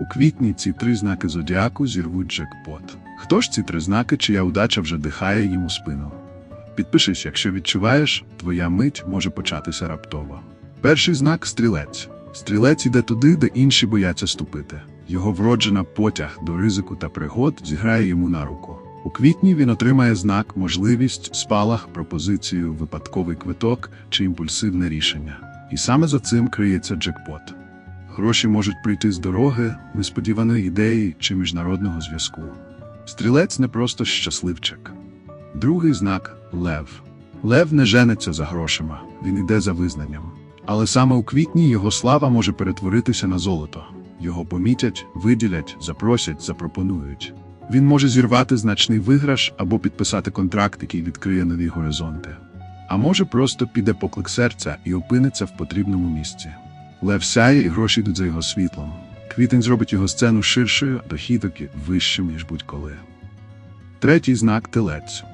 У квітні ці три знаки зодіаку зірвуть джекпот. Хто ж ці три знаки, чия удача вже дихає їм у спину? Підпишись, якщо відчуваєш, твоя мить може початися раптово. Перший знак стрілець. Стрілець іде туди, де інші бояться ступити. Його вроджена потяг до ризику та пригод зіграє йому на руку. У квітні він отримає знак, можливість, спалах, пропозицію, випадковий квиток чи імпульсивне рішення. І саме за цим криється джекпот. Гроші можуть прийти з дороги, несподіваної ідеї чи міжнародного зв'язку. Стрілець не просто щасливчик. Другий знак лев. Лев не жениться за грошима, він іде за визнанням. Але саме у квітні його слава може перетворитися на золото. Його помітять, виділять, запросять, запропонують. Він може зірвати значний виграш або підписати контракт, який відкриє нові горизонти. А може просто піде поклик серця і опиниться в потрібному місці. Лев сяє і гроші йдуть за його світлом. Квітень зробить його сцену ширшою, а дохідок вищим, ніж будь-коли. Третій знак телець.